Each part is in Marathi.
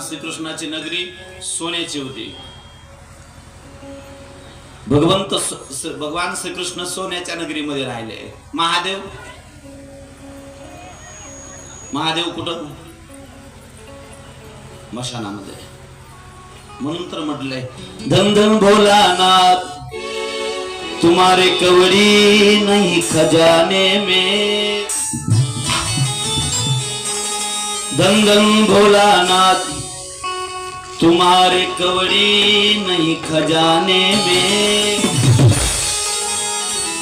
श्रीकृष्णाची नगरी सोन्याची होती. भगवंत भगवान श्रीकृष्ण सोन्याच्या नगरीमध्ये राहिले. महादेव? महादेव कुठं? मशानामध्ये. म्हणून तर म्हटलंय धन धन भोलानाथ तुम्हारे कवड़ी नाही खजाने में. धन धन भोलानाथ तुम्हारे कवड़ी नहीं खजाने में।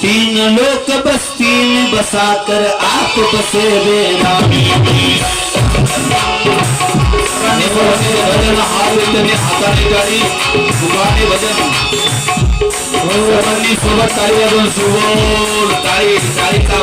तीन लोक बस्ती में बसाकर आप बसे बेरामी गाणे बोलणे भजन हात त्याने हाताने गाडी। सुखाने भजन सर्वांनी सोबत टाळी वाजवून सुबोल टाळी टाळीचा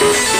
नाही ओ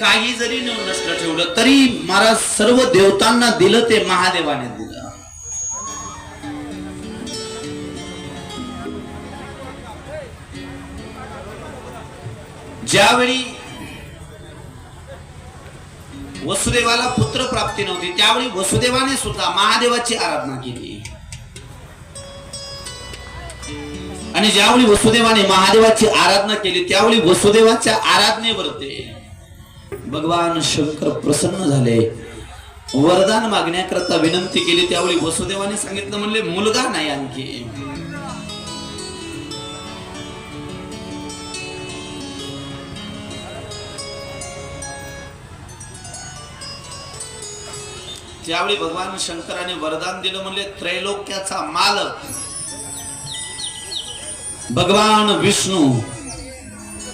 काही जरी नसलं ठेवलं तरी महाराज सर्व देवतांना दिलं ते महादेवाने दिलं. ज्यावेळी वसुदेवाला पुत्र प्राप्ती नव्हती त्यावेळी वसुदेवाने सुद्धा महादेवाची आराधना केली. आणि ज्यावेळी वसुदेवाने महादेवाची आराधना केली त्यावेळी वसुदेवाच्या आराधनेवर ते भगवान शंकर प्रसन्न झाले. वरदान मागण्याकरता विनंती केली त्यावेळी वसुदेवाने सांगितलं म्हणले मुलगा नाही आणखी. त्यावेळी भगवान शंकराने वरदान दिलं म्हणले त्रैलोक्याचा मालक भगवान विष्णू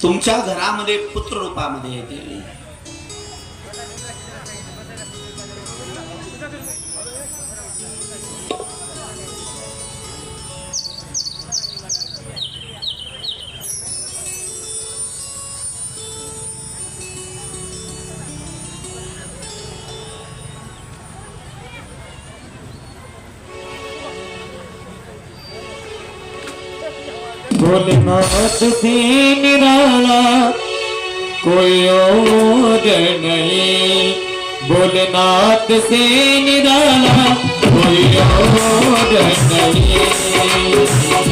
तुमच्या घरामध्ये पुत्र रूपामध्ये येते खुदमा से निराला कोई और नहीं। भोलेनाथ से निराला कोई और नहीं।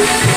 Yeah.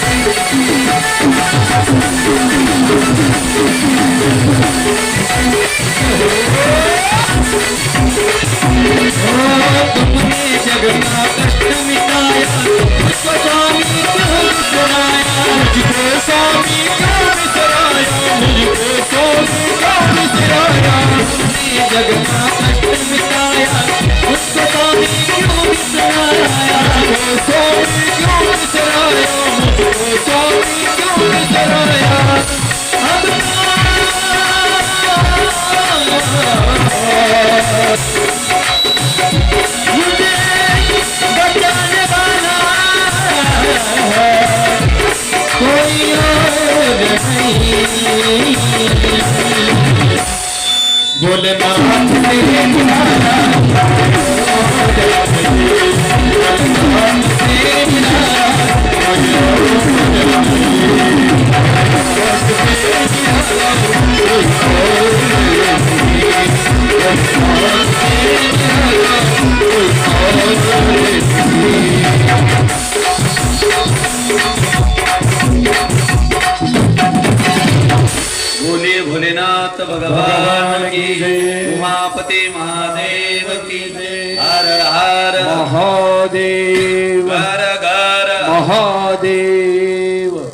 महादेव की हर हर महादेव। घर घर। महादेव।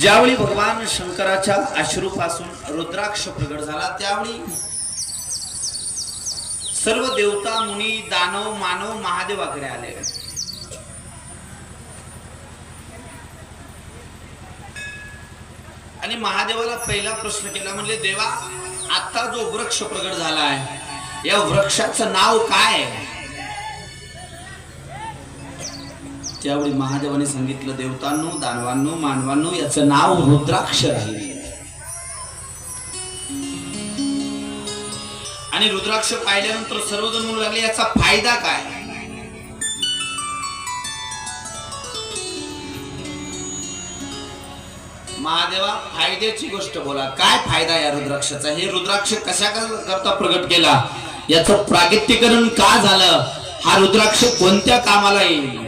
ज्यावेळी भगवान शंकराच्या अश्रूपासून रुद्राक्ष प्रगट झाला त्यावेळी सर्व देवता मुनी दानव मानव महादेवाकडे आले आणि महादेवाला पहिला प्रश्न केला म्हणजे देवा आता जो वृक्ष प्रगट झाला आहे या वृक्षाचं नाव काय त्यावेळी महादेवाने सांगितलं देवतांनो दानवांनो मानवांनो याचं नाव रुद्राक्ष आहे आणि रुद्राक्ष पाहिल्यानंतर सर्वजण म्हणू लागले याचा फायदा काय? महादेवा फायद्याची गोष्ट बोला. काय फायदा या रुद्राक्षाचा? हे रुद्राक्ष कशा करता प्रगट केला? याच प्रागित्यकरण का झालं? हा रुद्राक्ष कोणत्या कामाला येईल?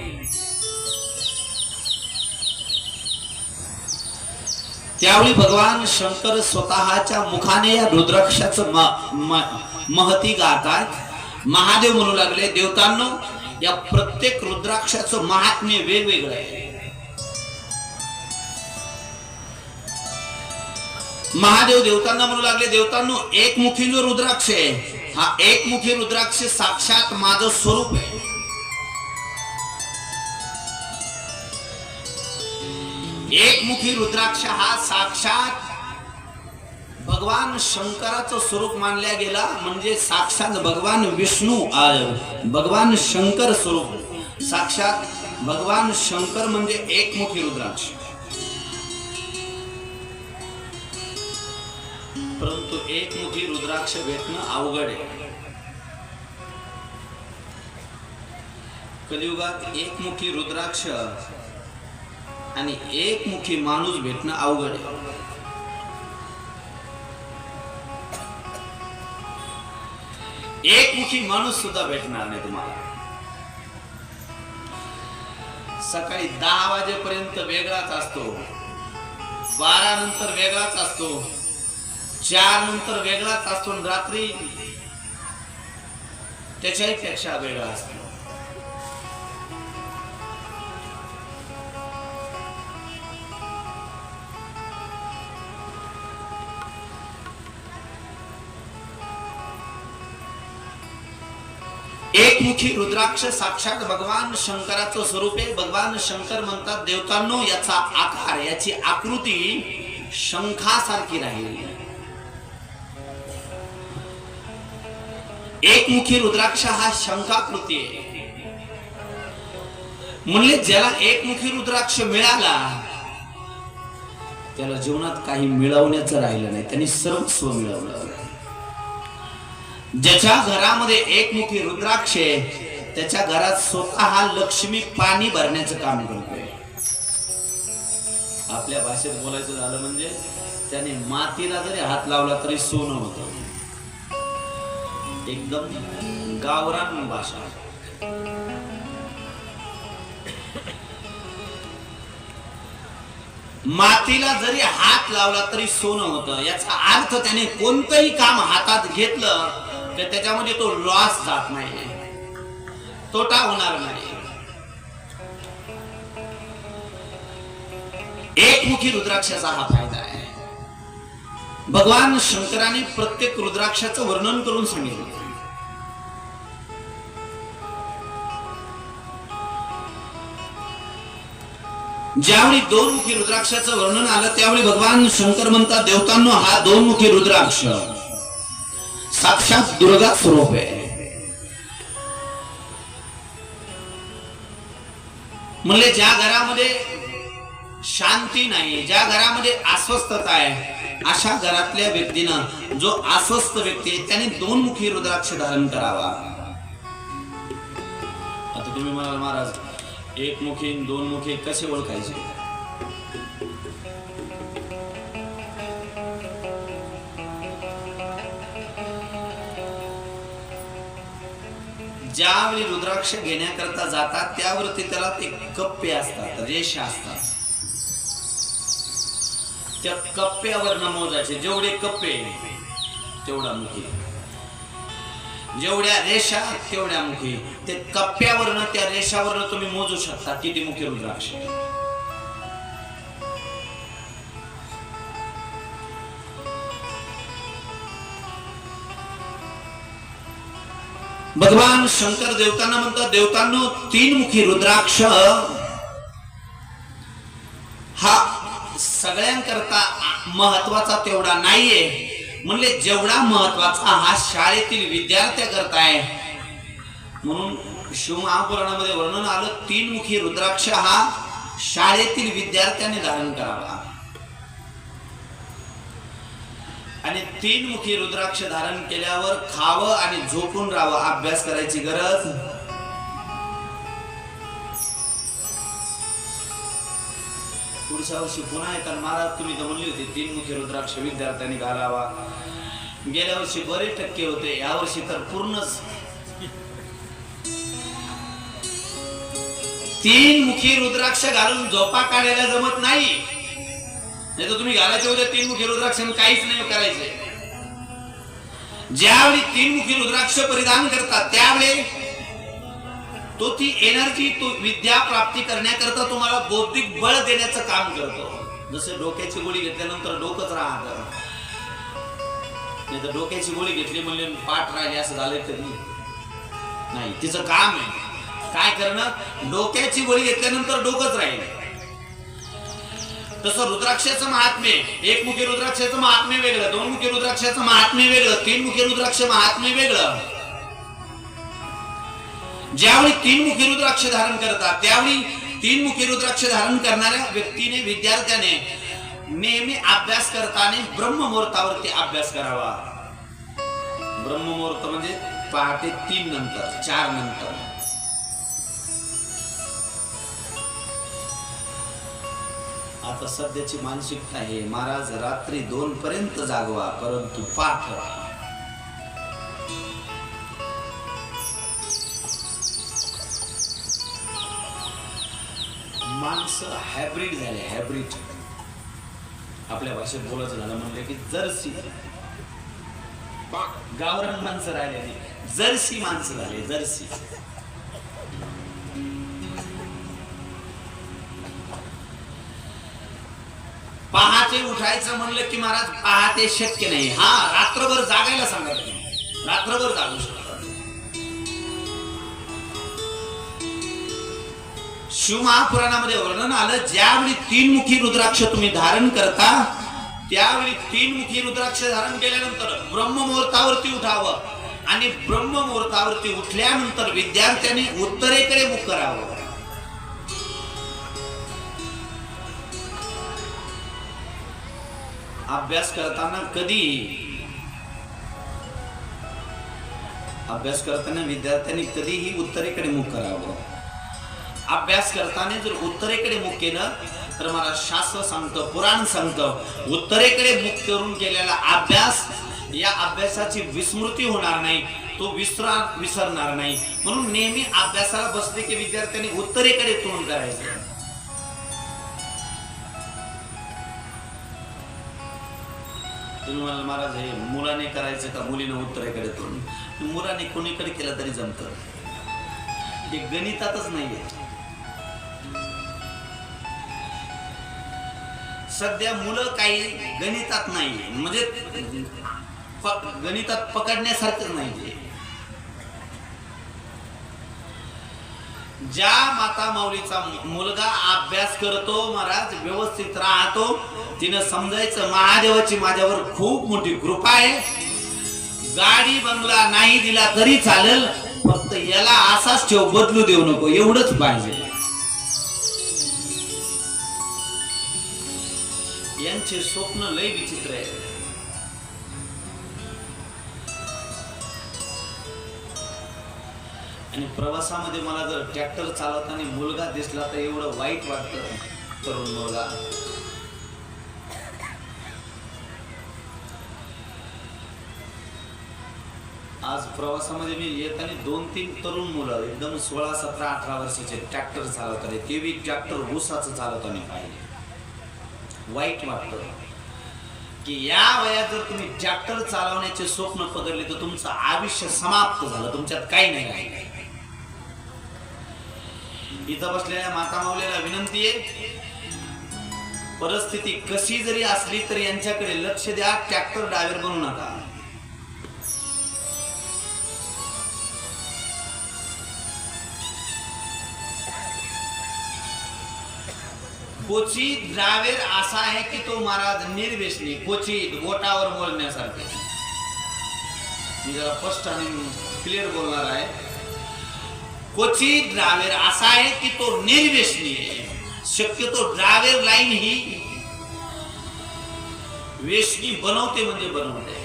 त्यावेळी भगवान शंकर स्वतःच्या मुखाने या रुद्राक्षाच महती गातात. महादेव म्हणू लागले देवतांनो या प्रत्येक रुद्राक्षाचं महात्म्य वेगवेगळं आहे. महादेव देवतांना म्हणू लागले देवतांनो एकमुखी जो रुद्राक्ष आहे. हा एकमुखी रुद्राक्ष साक्षात माझं स्वरूप आहे. एकमुखी रुद्राक्ष हा साक्षात भगवान शंकराचं स्वरूप मानल्या गेला म्हणजे साक्षात भगवान विष्णू भगवान शंकर स्वरूप. साक्षात भगवान शंकर म्हणजे एकमुखी रुद्राक्ष. परंतु एकमुखी रुद्राक्ष भेटणं अवघड आहे. कलियुगात एकमुखी रुद्राक्ष आणि एकमुखी माणूस भेटणं अवघड आहे. एकमुखी माणूस सुद्धा भेटणार नाही तुम्हाला. सकाळी दहा वाजेपर्यंत वेगळाच असतो. बारा नंतर वेगळाच असतो. चार नंतर वेगळाच असतो रात्री त्याच्याही पेक्षा वेगळा असतो. एकमुखी रुद्राक्ष साक्षात भगवान शंकराचं स्वरूप आहे. भगवान शंकर म्हणतात देवतांनो याचा आकार याची आकृती शंखासारखी राहील. एकमुखी रुद्राक्ष हा शंकाकृती आहे म्हणले ज्याला एकमुखी रुद्राक्ष मिळाला त्याला जीवनात काही मिळवण्याचं राहिलं नाही. त्यांनी सर्वस्व मिळवलं. ज्याच्या घरामध्ये एकमुखी रुद्राक्ष आहे त्याच्या घरात स्वतः लक्ष्मी पाणी भरण्याचं काम करतोय. आपल्या भाषेत बोलायचं झालं म्हणजे त्याने मातीला जरी हात लावला तरी सोनं होतं. एकदम गावरान भाषा. मातीला जरी हात लावला तरी सोनं होतं. याचा अर्थ त्याने कोणतंही काम हातात घेतलं तर त्याच्यामध्ये तो लॉस जात नाही तोटा होणार नाही एकमुखी रुद्राक्षाचा हा फायदा आहे. भगवान शंकराने प्रत्येक रुद्राक्षाचं वर्णन करून सांगितलं. ज्यावेळी दोन मुखी रुद्राक्षाचं वर्णन आलं त्यावेळी भगवान शंकर म्हणतात देवतांनो हा दोन मुखी रुद्राक्ष. साक्षात दुर्गा स्वरूप आहे. म्हणले ज्या घरामध्ये शांती नाही ज्या घरामध्ये अस्वस्थता आहे अशा घरातल्या व्यक्तीनं जो अस्वस्थ व्यक्ती आहे त्याने दोन मुखी रुद्राक्ष धारण करावा. आता तुम्ही म्हणाल महाराज एक मुखी दोन मुखी कसे ओळखायचे? ज्यावेळी रुद्राक्ष घेण्याकरता जातात त्यावरती त्याला ते कप्पे असतात रेषा असतात. त्या कप्प्यावर नमोजायचे जेवढे कप्पे तेवढा मुखी. जेवढ्या रेषा तेवढ्या मुखी. ते कप्प्यावरनं त्या रेषावरनं तुम्ही मोजू शकता किती मुखी रुद्राक्ष भगवान शंकर देवतांना म्हणतात देवतांनो तीन मुखी रुद्राक्ष. हा सगळ्यांकरता महत्त्वाचा तेवढा नाहीये. म्हणले जेवढा महत्त्वाचा हा शाळेतील विद्यार्थ्या करताय म्हणून शिवमहापुराणामध्ये वर्णन आलं तीन मुखी रुद्राक्ष हा शाळेतील विद्यार्थ्याने धारण करावा. आणि तीन मुखी रुद्राक्ष धारण केल्यावर खावं आणि झोपून राहावं अभ्यास करायची गरज पुढच्या वर्षी पुन्हा येताना महाराज तुम्ही तर म्हणली होती तीन मुखी रुद्राक्ष विद्यार्थ्यांनी घालावा. गेल्या वर्षी बरेच टक्के होते यावर्षी तर पूर्णच. तीन मुखी रुद्राक्ष घालून झोपा काढायला जमत नाही. नाही तर तुम्ही घालायचे होते तीन मुखी रुद्राक्ष काहीच नाही करायचे. ज्यावेळी तीन मुखी रुद्राक्ष परिधान करतात त्यावेळी तो ती एनर्जी तो विद्या प्राप्ती करण्याकरता तुम्हाला बौद्धिक बळ देण्याचं काम करतो. जसे डोक्याची गोळी घेतल्यानंतर डोकंच राहत नाही तर डोक्याची गोळी घेतली म्हणजे पाठ राहिले असं झालं तरी. नाही तिचं काम आहे. काय करणं? डोक्याची गोळी घेतल्यानंतर डोकंच राहील. तसं रुद्राक्षाचं महात्म्य एक मुखी रुद्राक्षाचं महात्म्य वेगळं दोन मुखी रुद्राक्षाचं महात्म्य वेगळं तीन मुखी रुद्राक्ष महात्म्य वेगळं. ज्यावेळी तीन मुखी रुद्राक्ष धारण करतात त्यावेळी तीन मुखी रुद्राक्ष धारण करणाऱ्या व्यक्तीने विद्यार्थ्याने नेहमी अभ्यास करताना ब्रह्ममुहूर्तावरती अभ्यास करावा. ब्रह्ममुहूर्त म्हणजे पहाटे तीन नंतर चार नंतर. आता सध्याची मानसिकता आहे महाराज रात्री दोन पर्यंत जागवा परंतु पाठ माणसं हायब्रिड झाले हायब्रिड आपल्या भाषेत बोलायचं झालं म्हणलं की जर्सी. गावरान माणसं राहिले नाही जर्सी माणसं झाले जर्सी. पहाटे उठायचं म्हणलं की महाराज पहाटे शक्य नाही. हा रात्रभर जागायला सांगत नाही रात्रभर जागू शकत शिवमहापुराणामध्ये वर्णन आलं ज्यावेळी तीन मुखी रुद्राक्ष तुम्ही धारण करता त्यावेळी तीन मुखी रुद्राक्ष धारण केल्यानंतर ब्रह्ममुहूर्तावरती उठावं आणि ब्रह्ममुहूर्तावरती उठल्यानंतर विद्यार्थ्यांनी उत्तरेकडे मुख करावं. अभ्यास करताना कधी? अभ्यास करताना विद्यार्थ्यांनी कधीही उत्तरेकडे मुख करावं. अभ्यास करताना जर उत्तरेकडे मुख केलं तर मला शास्त्र सांगतं पुराण सांगतं. उत्तरेकडे मुख करून केलेला अभ्यास या अभ्यासाची विस्मृती होणार नाही तो विसरा विसरणार नाही. म्हणून नेहमी अभ्यासाला बसले की विद्यार्थ्यांनी उत्तरेकडे तोंड करायचं. तुम्ही म्हणाल महाराज हे मुलाने करायचं का मुलीनं उत्तरेकडे तोंड? मुलाने कोणीकडे केलं तरी जमतं. हे गणितातच नाहीये. सध्या मुलं काही गणितात नाहीये. म्हणजे गणितात पकडण्यासारखं नाही ज्या माता माऊलीचा मुलगा अभ्यास करतो महाराज व्यवस्थित राहतो तिनं समजायचं महादेवाची माझ्यावर खूप मोठी कृपा आहे. गाडी बंगला नाही दिला तरी चालेल फक्त याला असाच ठेव बदलू देऊ नको एवढंच पाहिजे. यांचे स्वप्न लय विचित्र आहे. आणि प्रवासामध्ये मला जर ट्रॅक्टर चालवताना मुलगा दिसला तर एवढं वाईट वाटतं तरुण मुलगा. आज प्रवासामध्ये मी येताना दोन तीन तरुण मुलं एकदम सोळा सतरा अठरा वर्षाचे ट्रॅक्टर चालवताना ते बी ट्रॅक्टर ऊसाचं चालवताना पाहिजे वाईट वाटतं की या वयात जर तुम्ही ट्रॅक्टर चालवण्याचे स्वप्न पकडले तर तुमचं आयुष्य समाप्त झालं. तुमच्यात काही नाही काही इथं बसलेल्या माता माऊलीला विनंती आहे परिस्थिती कशी जरी असली तरी यांच्याकडे लक्ष द्या ट्रॅक्टर ड्रायव्हर बनू नका. क्वचित द्रावेर असा आहे की तो महाराज निर्वेशनी क्वचित बोटावर बोलण्यासारखे मी जरा स्पष्ट आणि क्लिअर बोलणार आहे. क्वचित द्रावेर असा आहे की तो निर्वेशनी आहे शक्यतो ड्रावेर लाईन ही वेशनी बनवते म्हणजे बनवते.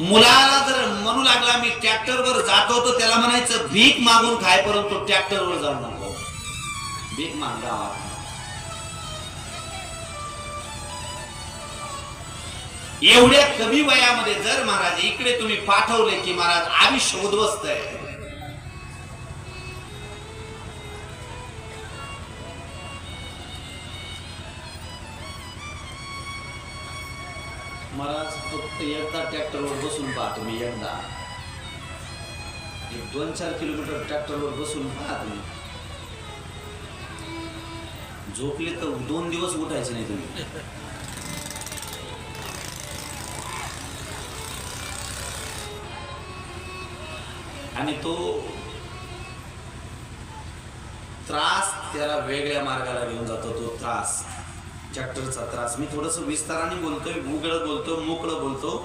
मुलाला जर म्हणू लागला मी ट्रॅक्टरवर जातो तर त्याला म्हणायचं भीक मागून खाय परंतु ट्रॅक्टरवर जाऊ नको. भीक माग. एवढ्या कमी वयामध्ये जर महाराज इकडे तुम्ही पाठवले की महाराज आम्ही शोधवस्त आहे. महाराज फक्त एकदा ट्रॅक्टरवर बसून पहा तुम्ही एकदा. एक दोन चार किलोमीटर ट्रॅक्टरवर बसून पहा तुम्ही झोपले तर दोन दिवस उठायचे नाही तुम्ही. आणि तो त्रास त्याला वेगळ्या मार्गाला घेऊन जातो तो त्रास. चॅप्टरचा त्रास. मी थोडस विस्ताराने बोलतोय उघड बोलतो मोकळं बोलतो.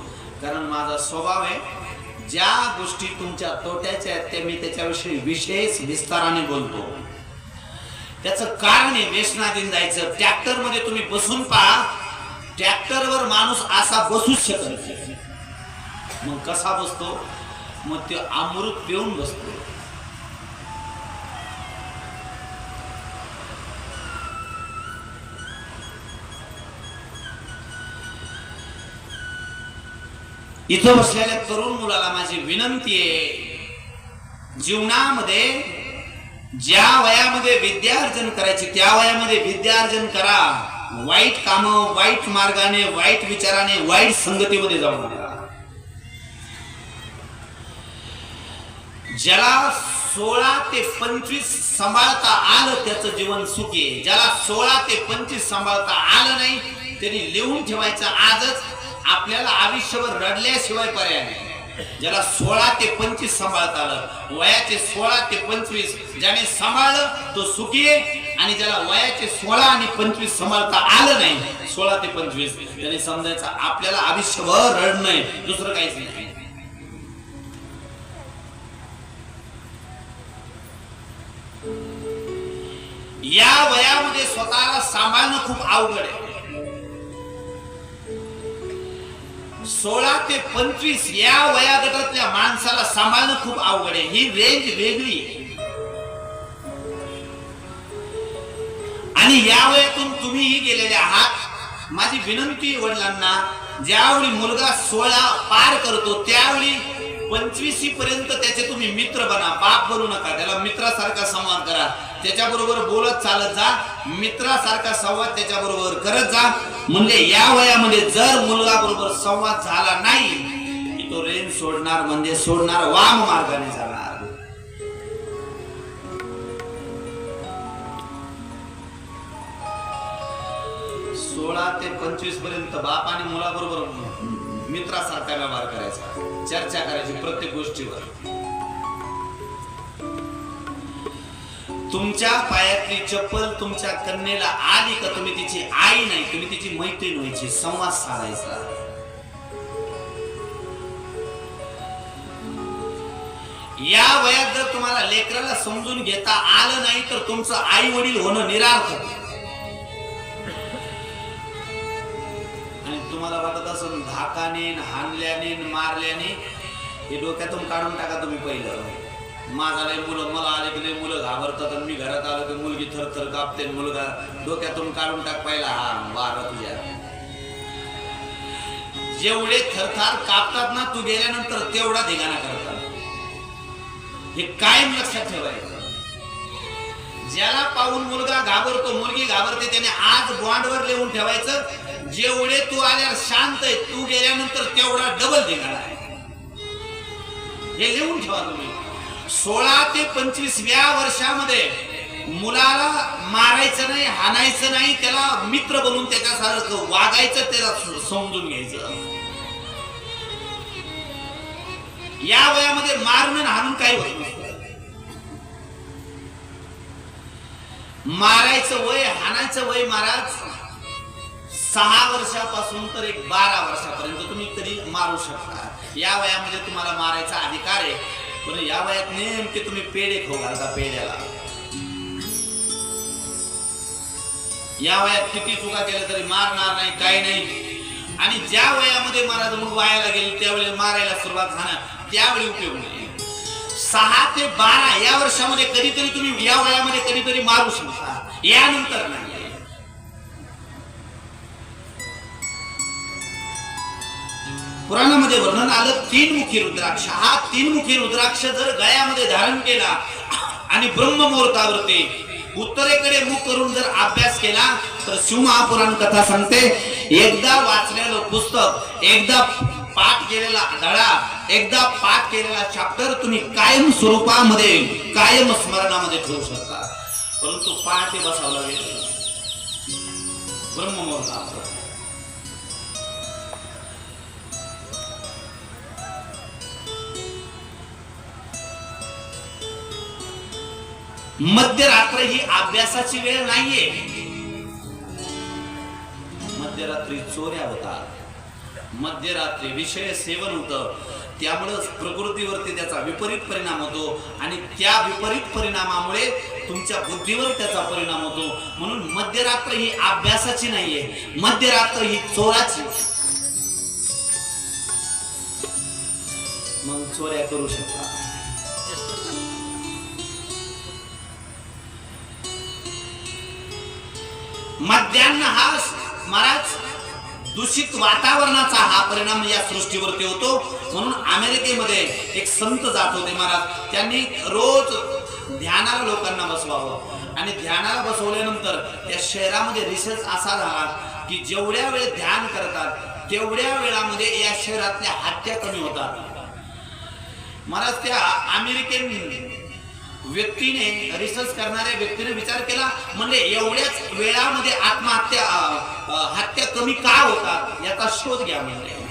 कारण माझा स्वभाव आहे ज्या गोष्टी तुमच्या तोट्याच्या आहेत त्या मी त्याच्याविषयी विशेष विस्ताराने बोलतो. त्याचं कारण आहे व्यसनाधीन जायचं. ट्रॅक्टरमध्ये तुम्ही बसून पहा ट्रॅक्टरवर माणूस असा बसूच शकत मग कसा बसतो? मग ते अमृत पिऊन बसतो. इथं बसलेल्या तरुण मुलाला माझी विनंती आहे जीवनामध्ये ज्या वयामध्ये विद्यार्जन करायची त्या वयामध्ये विद्यार्जन करा. वाईट काम वाईट मार्गाने वाईट विचाराने वाईट संगतीमध्ये जाऊ नका ज्याला सोळा ते पंचवीस सांभाळता आलं त्याचं जीवन सुखी आहे. ज्याला सोळा ते पंचवीस सांभाळता आलं नाही त्यांनी लिहून ठेवायचं आजच. आपल्याला आयुष्यभर रडल्याशिवाय पर्याय नाही. ज्याला सोळा ते पंचवीस सांभाळता आलं वयाचे सोळा ते पंचवीस ज्याने सांभाळलं तो सुखी आहे. आणि ज्याला वयाचे सोळा आणि पंचवीस सांभाळता आलं नाही सोळा ते पंचवीस त्याने समजायचं आपल्याला आयुष्यभर रडणं आहे दुसरं काहीच नाही. या वयामध्ये स्वतःला सांभाळणं खूप अवघड आहे. सोळा ते पंचवीस या वयागटातल्या माणसाला सांभाळणं खूप अवघड आहे. ही रेंज वेगळी आहे. आणि या वयातून तुम्हीही गेलेले आहात. माझी विनंती वडिलांना ज्यावेळी मुलगा सोळा पार करतो त्यावेळी पंचवीसी पर्यंत त्याचे तुम्ही मित्र बना. बाप बनू नका. त्याला मित्रासारखा संवाद करा. त्याच्याबरोबर बोलत चालत जा. मित्रासारखा संवाद त्याच्याबरोबर करत जा. म्हणजे या वयामध्ये जर मुलगा बरोबर संवाद झाला नाही तो रेंज सोडणार म्हणजे सोडणार वाम मार्गाने जाणार सोळा ते पंचवीसपर्यंत बाप आणि मुलाबरोबर मित्रासारखा व्यवहार करायचा. चर्चा करायची प्रत्येक गोष्टीवर. तुमच्या पायातली चप्पल तुमच्या कन्येला आली का तुम्ही तिची आई नाही? तुम्ही तिची मैत्रीण व्हायची संवाद साधायचा. या वयात जर तुम्हाला लेकराला समजून घेता आलं नाही तर तुमचं आई वडील होणं निरार्थक आणि तुम्हाला वाटत असेल धाकाने हानल्याने मारल्याने हे डोक्यातून काढून टाका तुम्ही पहिलं. माझा लय मुलं मला आले की लय मुलं घाबरतात आणि मी घरात आलो की मुलगी थर थर कापते मुलगा डोक्यातून काढून टाक पाहिला. हा वार तुझ्या. जेवढे थरथार कापतात ना तू गेल्यानंतर तेवढा धिगाणा करतात. हे कायम लक्षात ठेवायचं. ज्याला पाहून मुलगा घाबरतो मुलगी घाबरते त्याने आज बॉन्डवर लिहून ठेवायचं जेवढे तू आल्यावर शांत आहे तू गेल्यानंतर तेवढा डबल देणार आहे. हे लिहून ठेवा तुम्ही. सोळा ते पंचवीसव्या वर्षामध्ये मुलाला मारायचं नाही हाणायचं नाही त्याला मित्र बनवून त्याच्यासारखं वागायचं त्याला समजून घ्यायचं. या वयामध्ये मारणं आणि हाणून काही होत मारायचं वय हाणायचं वय महाराज सहा वर्षापासून तर एक बारा वर्षापर्यंत तुम्ही तरी मारू शकता. या वयामध्ये तुम्हाला मारायचा अधिकार आहे. पण या वयात नेमके तुम्ही पेढे खाऊ घालता पेढ्याला. या वयात किती चुका केल्या तरी मारणार नाही काही नाही. आणि ज्या वयामध्ये महाराज मग वायाला गेले त्यावेळी मारायला सुरुवात झाणार त्यावेळी उपयोग नाही. सहा ते बारा या वर्षामध्ये कधीतरी तुम्ही या वयामध्ये कधीतरी मारू शकता. यानंतर नाही. पुराणामध्ये वर्णन आलं तीन मुखी रुद्राक्ष. हा तीन मुखी रुद्राक्ष जर गळ्यामध्ये धारण केला आणि ब्रह्ममुहूर्तावरती उत्तरेकडे मुख करून जर अभ्यास केला तर शिवमहापुराण कथा सांगते एकदा वाचलेलं पुस्तक एकदा पाठ केलेला धडा एकदा पाठ केलेला चॅप्टर तुम्ही कायम स्वरूपामध्ये कायम स्मरणामध्ये ठेवू शकता. परंतु पहाटे बसावं लागेल. ब्रह्ममुहूर्तावर. मध्यरात्र ही अभ्यासाची वेळ नाहीये. मध्यरात्री चोऱ्या होतात. मध्यरात्री विषय सेवन होतं. त्यामुळं प्रकृतीवरती त्याचा विपरीत परिणाम होतो आणि त्या विपरीत परिणामामुळे तुमच्या बुद्धीवर त्याचा परिणाम होतो. म्हणून मध्यरात्र ही अभ्यासाची नाहीये. मध्यरात्र ही चोराची. मग चोऱ्या करू शकता. मध्यान्ह हा महाराज दूषित वातावरणाचा हा परिणाम या सृष्टीवरती होतो. म्हणून अमेरिकेमध्ये एक संत जात होते महाराज. त्यांनी रोज ध्यानाला लोकांना बसवावं. आणि ध्यानाला बसवल्यानंतर त्या शहरामध्ये रिसर्च असा झाला की जेवढ्या वेळ ध्यान करतात तेवढ्या वेळामध्ये या शहरातल्या हत्या कमी होतात. महाराज त्या अमेरिकन व्यक्तीने रिसर्च करणाऱ्या व्यक्तीने विचार केला म्हणजे एवढ्याच वेळामध्ये आत्महत्या हत्या कमी का होतात? याचा शोध घ्या म्हणजे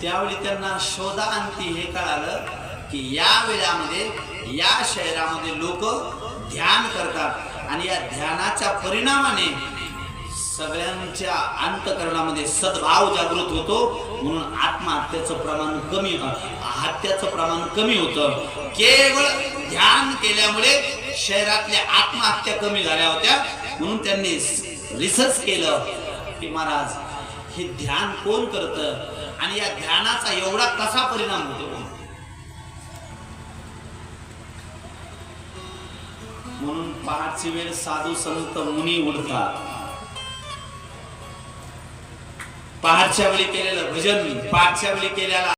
त्यावेळी त्यांना शोधा शोधांती हे कळालं की या वेळामध्ये या शहरामध्ये लोक ध्यान करतात आणि या ध्यानाच्या परिणामाने सगळ्यांच्या अंतकरणामध्ये सद्भाव जागृत होतो. म्हणून आत्महत्याचं प्रमाण कमी हत्याचं प्रमाण कमी होतं. केवळ ध्यान केल्यामुळे शहरातल्या आत्महत्या कमी झाल्या होत्या. म्हणून त्यांनी रिसर्च केलं की महाराज हे ध्यान कोण करतं? आणि या ध्यानाचा एवढा कसा परिणाम होतो? म्हणून पहाटची वेळ साधू संत मुनी उडतात. पहाटच्या वेळी केलेलं भजन पाठच्या वेळी केलेला